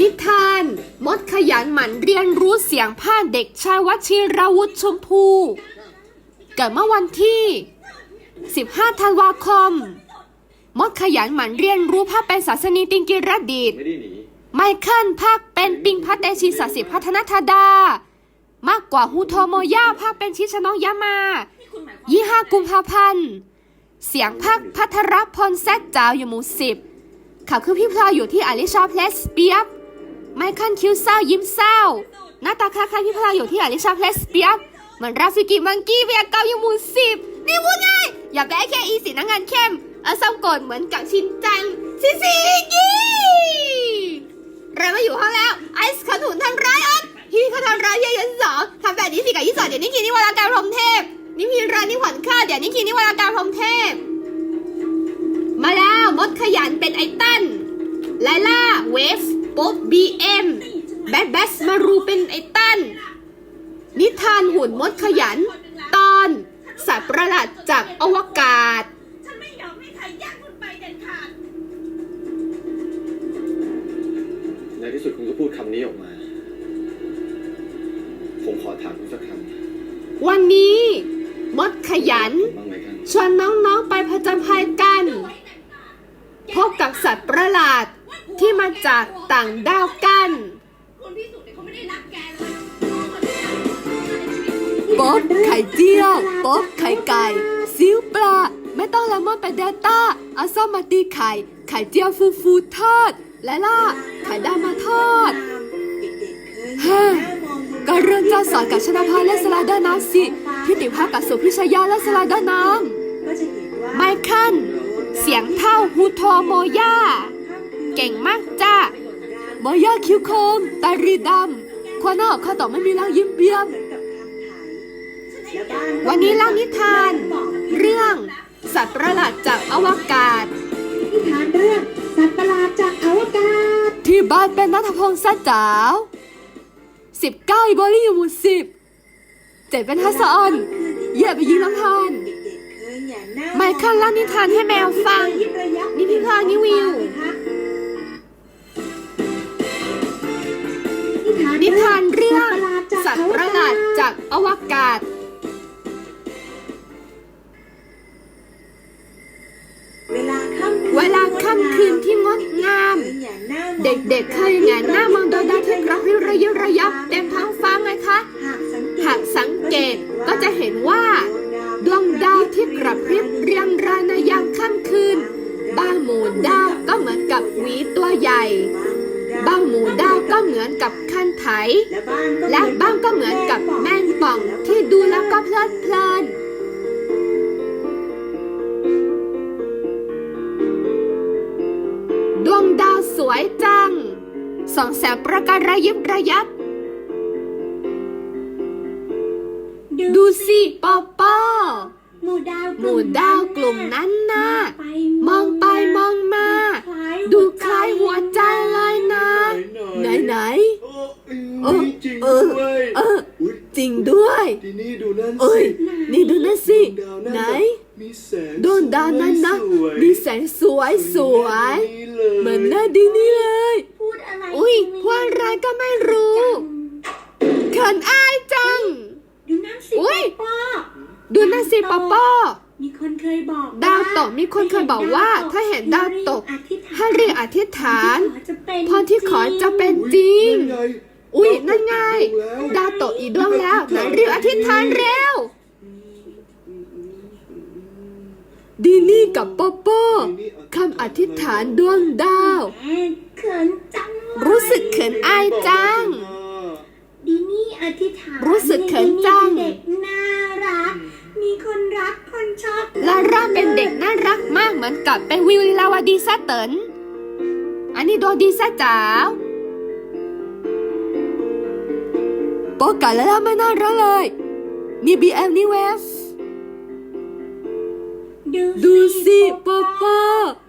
นิทาน มดขยันหมั่นเรียนรู้เสียงภาคเด็กชายวชิรวุฒิชมพู เกิดเมื่อวันที่ 15 ธันวาคม มดขยันหมั่นเรียนรู้ภาเป็นศาสนีติงกิรดีดไม่ได้หนีไมเคิลภาคเป็นปิงพัตเตชีสสิพัฒนธาดา มากกว่าฮูโทโมย่าภาคเป็นชิชนองยามายี่ห้ากุมภาพันธ์ เสียงภาคพัทรพลแซดจาวอยู่หมู่สิบข่าวคือพี่พลอยอยู่ที่อลิชาเพลสเปียบ ไมเคิลคิวเศร้ายิ้มเศร้า หน้าตาคล้ายๆพี่พลอยอยู่ที่อาลิชาเพลสเปียบเหมือนราฟิกิมังกี้เวียเกาอยู่หมู่สิบนี่พูดง่ายอยากได้แค่อีสีน้ำงินเข้มเอาส้มโกนเหมือนกับชินจังซิซิกี้เรามาอยู่ห้องแล้ว ไอซ์ขนุนทำร้ายอดพี่เขาทำร้ายเยอะๆสองทำแบบนี้สิกับยี่สองเดี๋ยวนี้คิดนี่วราการพรมเทพนี่พี่รานี่ขวัญข้าเดี๋ยวนี้คิดนี่วราการพรมเทพ มาแล้วมดขยันเป็นไอตันไลล่าเวฟ ป๊บบีเอ็มแบทแบสมารูเป็นไอตันนิทานหุ่นมดขยัน ตอน สัตว์ประหลาดจากอวกาศ ฉันไม่ยอมให้ใครแย่งคุณไปเด็ดขาด ในที่สุดคุณก็พูดคำนี้ออกมา ผมขอถามคุณสักคำวันนี้ มดขยัน บ้างไหมครับ ชวนน้องๆไปผจญภัยกัน พบกับสัตว์ประหลาดที่ มาจากต่างดาวกันคุณพิสุทธิ์เนี่ยเขาไม่ได้รักแกเลยป๊อบไข่เจียวป๊อบไข่ไก่ซิ้วปลาไม่ต้องละมอนไปเดลต้าเอาซ่อมมาตีไข่ ไข่เจียวฟูฟูทอด และล่าไข่ดาวมาทอดเฮ้ยก็เรื่องเจ้าสอนกับชนะพาและสไลเดอร์น้ำสิที่ติภาพกับสุพิชยาและสไลเดอร์น้ำไมเคิลเสียงเท่าฮูโทโมย่า เก่งมากจ้าโมย่าคิ้วโคมตารีดำควานอกข้อต่อไม่มีร่างยิ้มเบี้ยม วันนี้เล่านิทาน เรื่องสัตว์ประหลาดจากอวกาศ นิทานเรื่องสัตว์ประหลาดจากอวกาศ ที่บ้านเป็นนัทพงษ์ซะจ๋าวสิบเก้าอีบอลลี่อยู่หมู่สิบเจ็ดเป็นฮัสซอนเหยียบไปยิงน้ำทานไมเคิลเล่านิทานให้แมวฟัง นี่พี่พลอยนี่วิว นิทานเรื่อง สัตว์ประหลาดจากอวกาศเวลาค่ำเวลาค่ำคืนที่งดงาม เด็กๆเคยแงนหน้ามองดวงดาวที่กระพริบระยิบระยับเต็มท้องฟ้าไหมคะ หากสังเกตหากสังเกตก็จะเห็นว่า ดวงดาวที่กระพริบเรียงรายในยามค่ำคืนบางหมู่ดาวก็เหมือนกับหวีตัวใหญ่บางหมู่ดาวก็เหมือนกับ คันไถ และบางก็เหมือนกับแมงป่องที่ดูแล้วก็เพลิดเพลินดวงดาวสวยจังส่องแสงประกายระยิบระยับ ดูสิปอปอหมู่ดาวหมู่ดาวกลุ่มนั้นน่ะมองไปมองมา ดูคล้ายหัวใจเลยนะ ไหนไหนโอ้ยจริงเอด้อวยเอออุ๊ยจริงด้วยทีนี้ดูนั่นเอ้ยสินี่ดูนั่นสิ ดวงดาวไหนมีแสงดวงดาวนั้นนะสวยมีแสงสวยสวย เหมือนหน้าดีนี่เลย พูดอะไรอุ้ยพวกอะไรก็ไม่รู้เขินอายจัง ดูนั่นสิอุ๊ยป้อดูนั่นสิปอปอ มีคนเคยบอกดาวตกมีคนเคยบอกว่าถ้าเห็นดาวตก ให้เรียกอธิษฐาน พรที่ขอจะเป็นจริง นั่นไง อุ้ยนั่นไงดาดาววตตกกอีอีกกดดววงงแล้แล้ววไหนเรียกอธิษฐานเร็ว ดีนี่กับปอปอคำอธิษฐานดวงดาวแหมเขินจังเลยรู้สึกเขินอายจัง ดีนี่อธิษฐานรู้สึกเขินจัง เด็กน่ารัก มีคนรักคนชอบลาร่าเป็นเด็กน่ารักมากเหมือนกับเป็นวิวลาวดีซะเตินอันนี้ดวงดีซะจ๋าว โปอกับลาล่าไม่น่ารักเลยมีบีเอ็มนี่เวฟดูสิปอปอ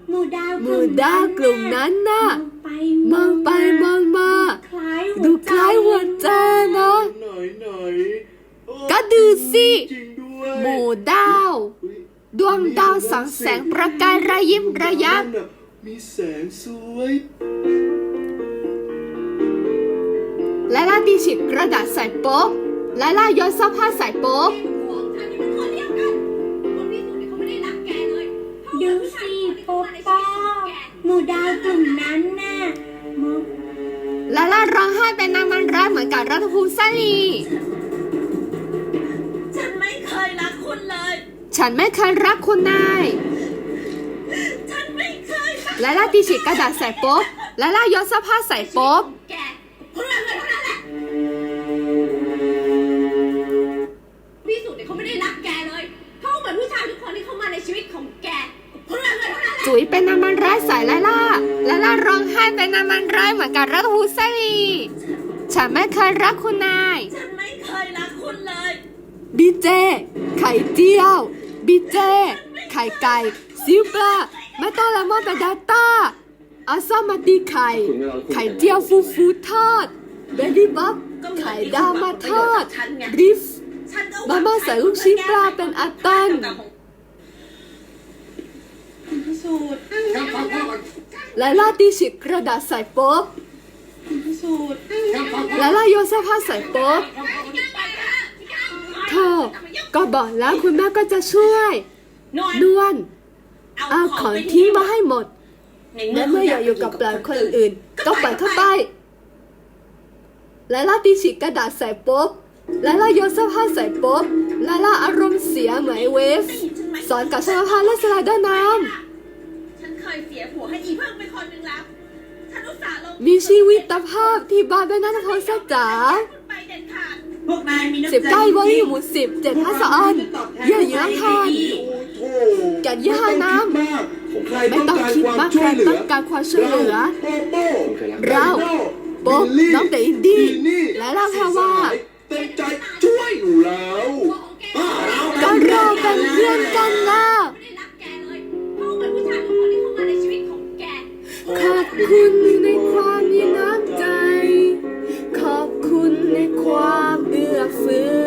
หมู่ดาวหมู่ดาวกลุ่มนั้นน่ะมองไปมองมา ดูคล้ายหัวใจนะหน่อยหน่อยโอ้ก็ดูสิหมู่ดาว ดวงดาวสังแสงประกายระยิบระยับมีแสงสวย ไลล่าตีฉีกกระดาษใส่โป๊กไลล่าโยนเสื้อผ้าใส่โป๊กพวกฉันนี่มันคนเดียวกันคนพิสูจน์เนี่ยเขาไม่ได้รักแกเลยดูสิโปโป้หมู่ดาวกลุ่มนั้นน่ะมองไลล่าร้องไห้เป็นนางมันร้ายเหมือนกับรัตภูมิซาลีฉันไม่เคยรักคุณเลย ฉันไม่เคยรักคุณนายฉันไม่เคยรักไลล่าตีฉีกกระดาษใส่โป๊กไลล่าโยนเสื้อผ้าใส่โป๊ก ฉันไม่เคยรักคุณนาย ฉันไม่เคยรักคุณเลย บีเจ ไข่เจียว บีเจ ไข่ไก่ ซิลปลาแมตตาลามอนเป็นดาต้าอาซามาตีไข่ ไข่เจียวฟูฟูทอด เบบี้บ๊อบไข่ดาวมาทอดริฟฉันก็มาม่าใส่ลูกชิ้นปลาเป็นอัตตันพิสูจน์ไลล่าตีฉีกกระดาษใส่โป๊กพิ สูจน์ไลล่าโยนเสื้อผ้าใส่โป๊กเธอก็บอกแล้วคุณแม่ก็จะช่วยนวลนวลเอาของทิ้งมาให้หมด และเมื่ออยากอยู่กับปลายคนอื่น ก็ปล่อยเข้าไปไลล่าตีฉีกกระดาษใส่โป๊บไลล่าโยนเสื้อผ้าใส่โป๊บไลล่าอารมณ์เสียเหมือนเวฟ สอนกับชลพานและสไลเดอร์น้ฉันเคยเสียผัวให้อีเพิ่งเป็นคนหนึ่งแล้ว มีชีวิตภาพที่บ้านเป็นนัทพลสจ๋าคุณไปเด็ดขาดพวกนายมีน้ำใจสิบเก้าวอลี่หมู่สิบเจ็ดพัสอันเยื่อหยิ่งทานโอ้แก่นยี่ห้าน้ำมากใครไม่ต้ต้อองงการคิดความมากช่ใครวยเหลืต้อองการความช่วยเหลือโปโป้เราโป๊บบิลลี่น้องแต่อินดี้บิลลี่และเราแพรว่าเต็มใจช่วยอยู่แล้วอ่าเราก็เราเป็นเพื่อนกันนะ ขอบคุณในความมีน้ำใจ ขอบคุณในความเอื้อเฟื้อ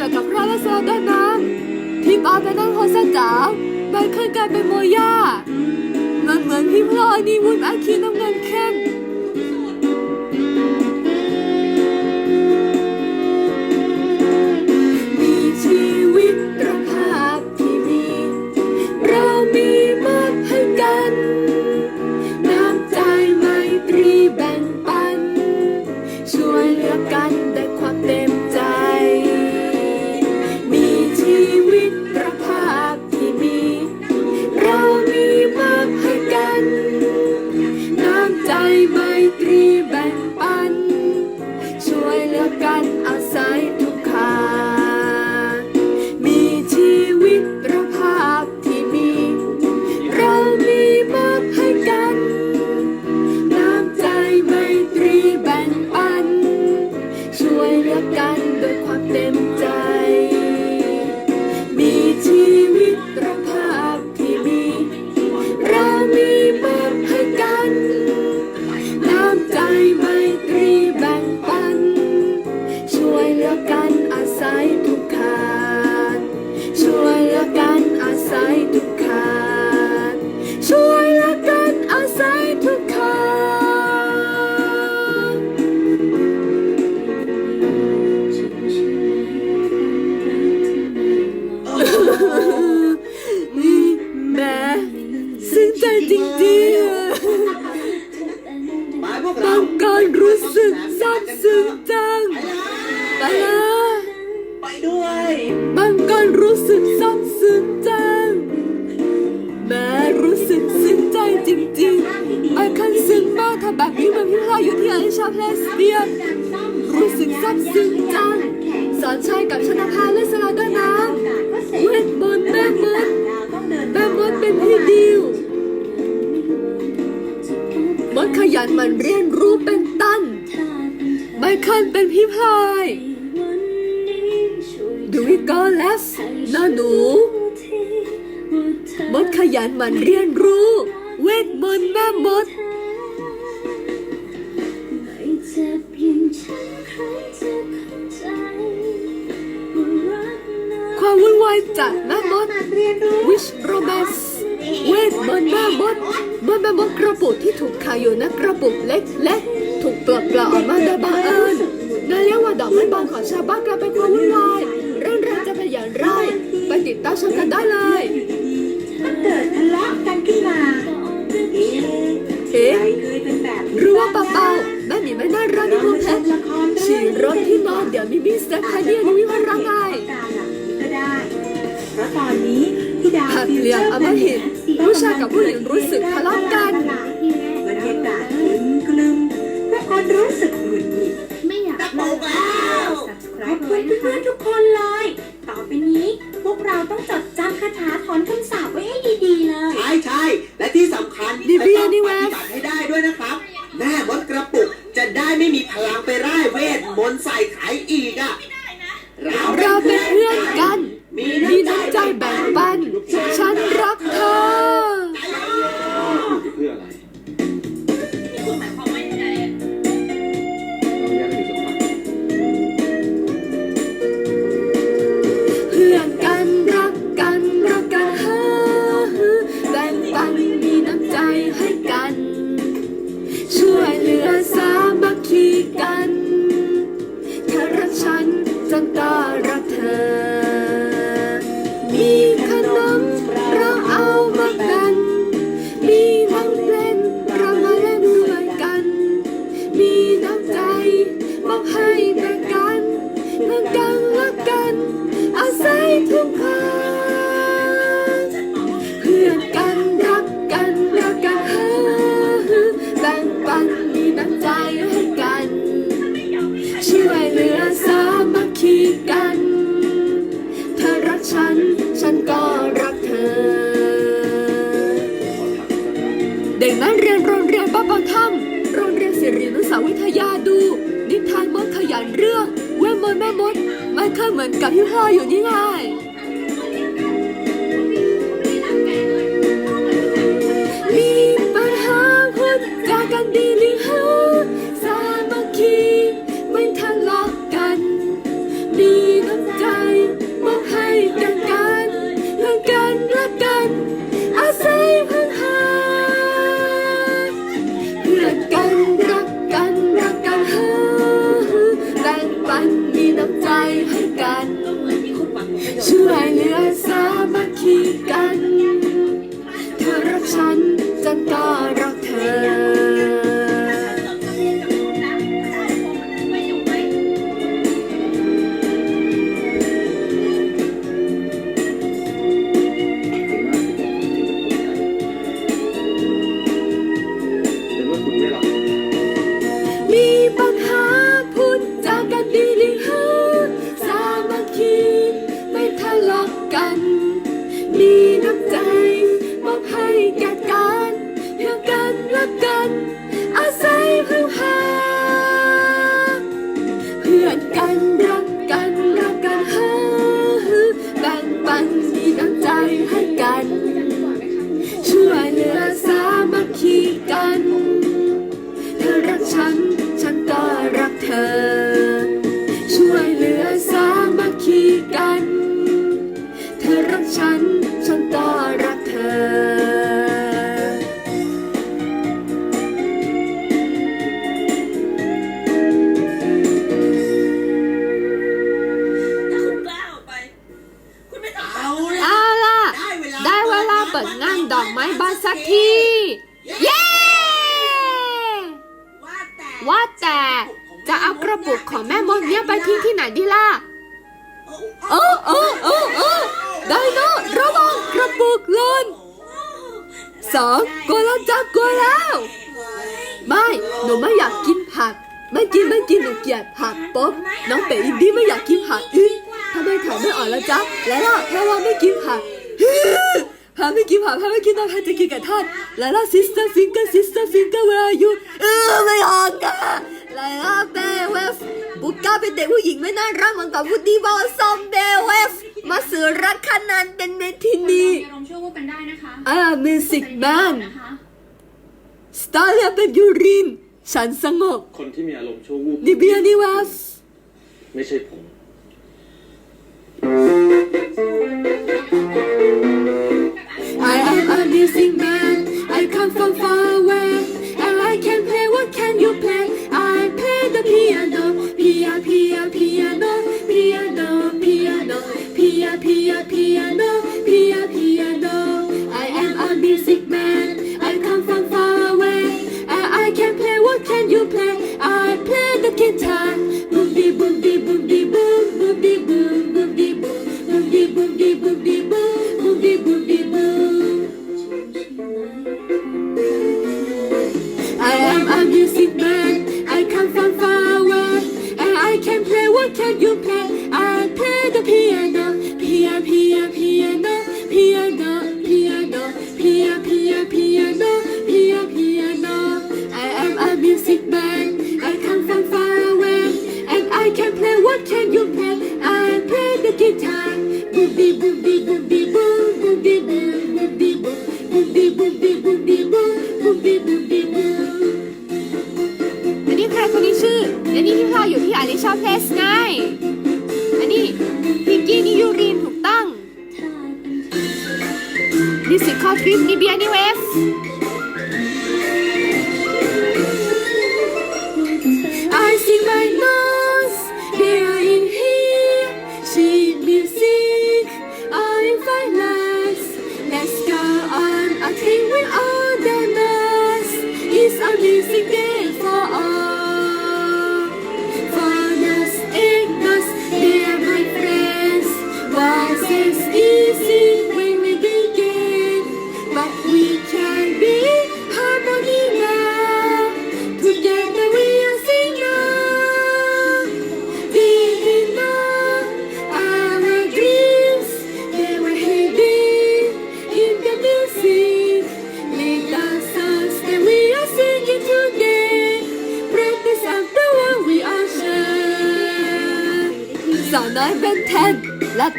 แต่กับพระและโซดาน้ำที่บ้านเป็นนั่งโฮสจ๋าใบขึ้นกลายเป็นโมย่ามันเหมือนพี่พลอยนี่วุ้นอาคีน้ำเงิน นให้ดิวมันขยันมันเรียนรู้เป็นตันไมเคิลเป็นพี่พายดูวิกอลสน้าหนูมันขยันมันเรียนรู้ เวทมนต์แม่มด ด้วยแม่มดกระปุกที่ถูกคายอยู่ในกระปุกเล็กและถูกเปลือกปลาออกมาโดยบังเอิญนายเลี้ยกว่าดอกไม้บานของชาวบ้านกลายเป็นความวุ่นวายเรื่องราวจะเป็นอย่างไรไปติดตามชมกันได้เลยถ้าเกิดทะเลาะกันขึ้นมาเอ๊ะหรือว่าเปาเปาแม่หมีไม่น่ารักที่พูดแพ้ฉี่รถที่นอนเดี๋ยวมีมิสเตอร์คาเดียนวิวรังไงก็ได้เพราะตอนนี้พี่ดาวหักเหลี่ยมอมหิต กับผู้หญิงรู้สึกทะเลาะกัน อกไม้บานสักที เย้ ว่าแต่จะเอากระปุกของแม่มดเนี่ยไปทิ้งที่ไหนดีล่ะ เออเออเออเออไดโนะระวังกระปุกลนสองกลัวแล้วจ้ากลัวแล้ว ไม่หนูไม่อยากกินผัก ไม่กินไม่กินหนูเกลียดผักป๊อบน้องเป๋อินดี้ไม่อยากกินผักอีถ้าไม่ถ่ายไม่อ่อนแล้วจ้ะแล้วล่ะแค่ว่าไม่กินผัก พาไม่กินผักพาไม่กินน้ำพาจะกินกับท่านแล้วล่ะ sister finger sister finger where are you เออไม่ออกอะแล้วล่ะเบเวฟบุกก้าเป็นเด็กผู้หญิงไม่น่ารักเหมือนกับวูดดี้บอลซอมเบเวฟมาสือรักขนานเป็นเมทินีอารมณ์ชั่ววูบเป็นได้นะคะอ่ามิวสิกแมนสตาร์เลียเป็นยูรินฉันสงบคนที่มีอารมณ์ชั่ววูบนิเบียนิวาสไม่ใช่ผม music man. I come from far away. And I can play. What can you play? I play the piano. Pia, pia, piano. Piano, piano. Pia, pia, piano. Pia, piano. I am a music man. I come from far away. And I can play. What can you play? I play the guitar.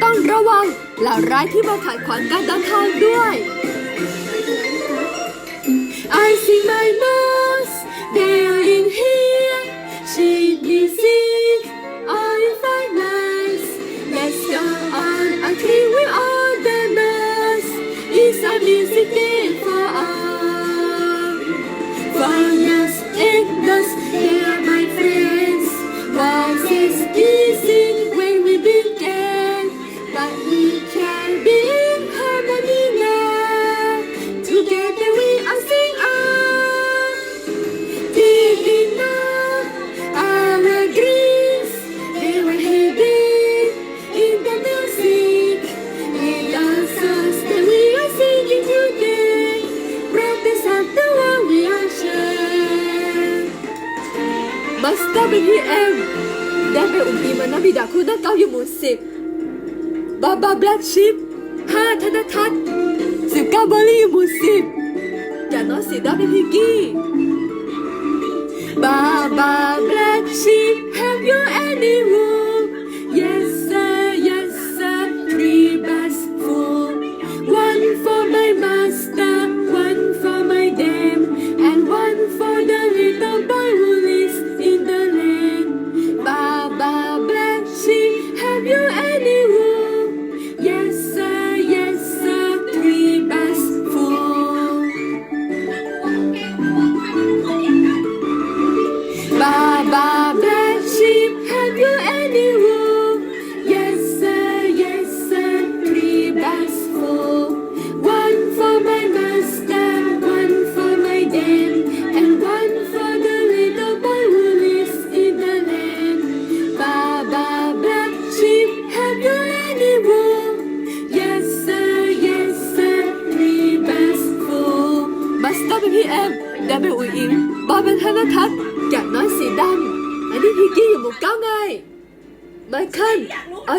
ต้องระวังเหล่าร้ายที่มาขัดขวางการเดินทางด้วย I see my nose,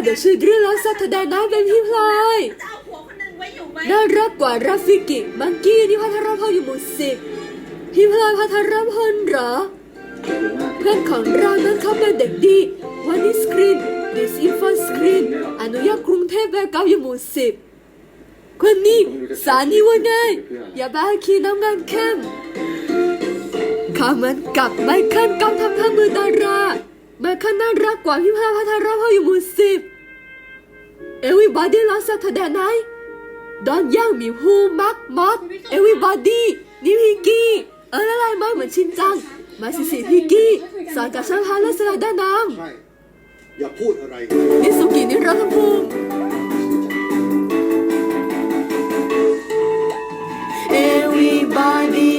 เอาเดี๋ยวชื่อเรื่องแล้วสัตดาน้อยเป็นพี่พลอยจะเอาผัวคนหนึ่งไว้อยู่ไหมน่ารักกว่าราฟิกิมังกี้นี่พัทรพลอยู่หมู่สิบพี่พลอยพัทรพลเหรอ เพื่อนของเรานั้นเขาเป็นเด็กดีวันนี้สกรีนดิสอินฟอนสกรีนอนุญาตกรุงเทพแบกเก้าอยู่หมู่สิบคนนี้สานี่ว่าไงอย่าบ้าขี้น้ำงานเข้มเขาเหมือนกับไมเคิลกำทำท่ามือดาราไมเคิลน่ารักกว่าพี่พลอยพัทรพลอยู่หมู่สิบ Everybody loves Saturday night ดอนย่างหมีฮูมักมอส Everybody นี่พิกกี้ เออละลายมาเหมือนชินจัง มาสิสิพิกกี้ สอนกับช่างพาและสไลเดอร์น้ใช่อย่าพูดอะไรำนิสุกินิรัตภูมิ Everybody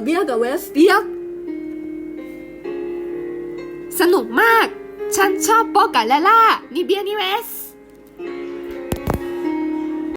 กับข้า